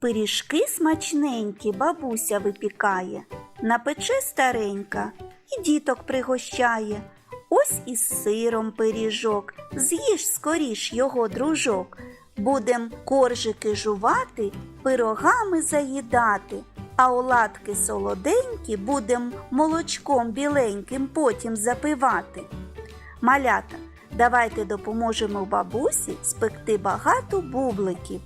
Пиріжки смачненькі бабуся випікає, напече старенька і діток пригощає. Ось із сиром пиріжок, з'їж скоріш його дружок. Будем коржики жувати, пирогами заїдати, а оладки солоденькі будем молочком біленьким потім запивати. Малята, давайте допоможемо бабусі спекти багато бубликів.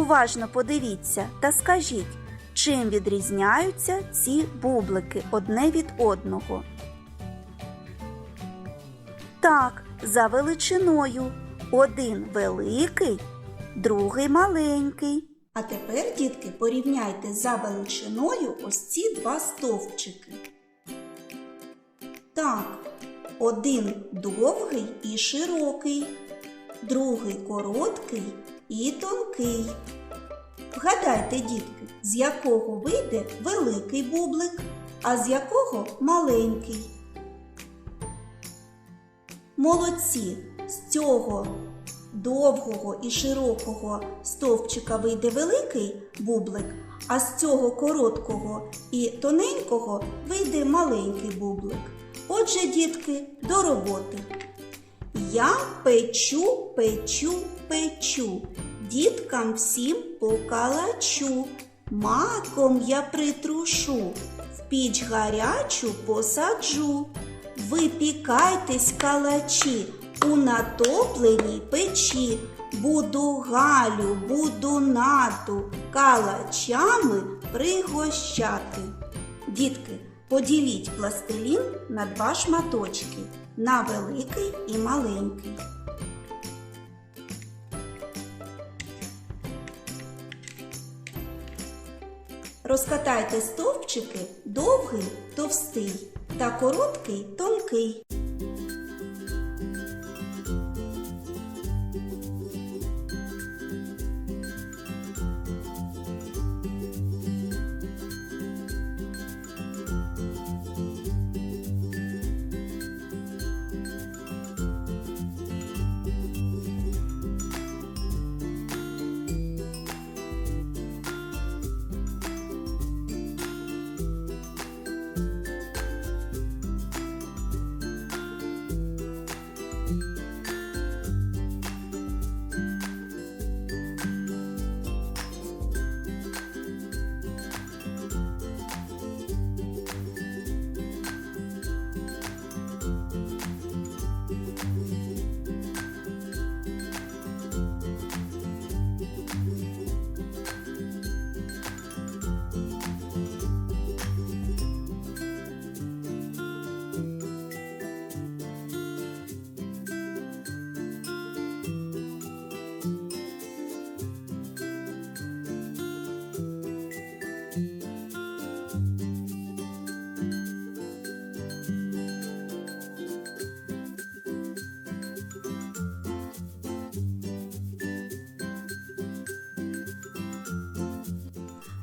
Уважно подивіться та скажіть, чим відрізняються ці бублики одне від одного. Так, за величиною. Один великий, другий маленький. А тепер, дітки, порівняйте за величиною ось ці два стовпчики. Так, один довгий і широкий, другий короткий і тонкий. Вгадайте, дітки, з якого вийде великий бублик, а з якого маленький. Молодці, з цього довгого і широкого стовпчика вийде великий бублик, а з цього короткого і тоненького вийде маленький бублик. Отже, дітки, до роботи. Я печу, печу, печу, діткам всім покалачу, маком я притрушу, в піч гарячу посаджу. Випікайтесь, калачі, у натопленій печі. Буду Галю, буду нату калачами пригощати. Дітки, поділіть пластилін на два шматочки на великий і маленький. Розкатайте стовпчики довгий товстий та короткий тонкий.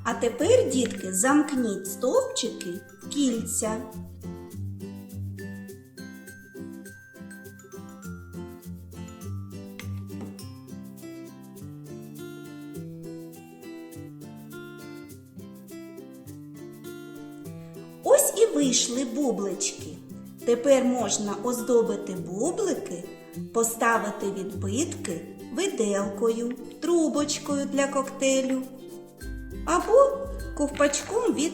А тепер, дітки, замкніть стовпчики в кільця. Ось і вийшли бублички. Тепер можна оздобити бублики, поставити відбитки виделкою, трубочкою для коктейлю або ковпачком від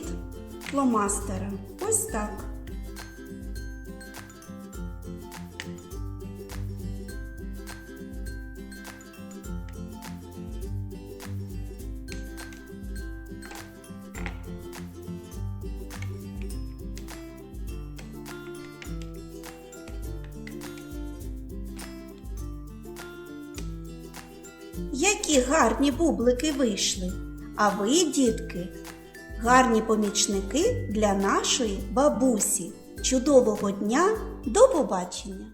фломастера. Ось так. Які гарні бублики вийшли. А ви, дітки, гарні помічники для нашої бабусі. Чудового дня, до побачення!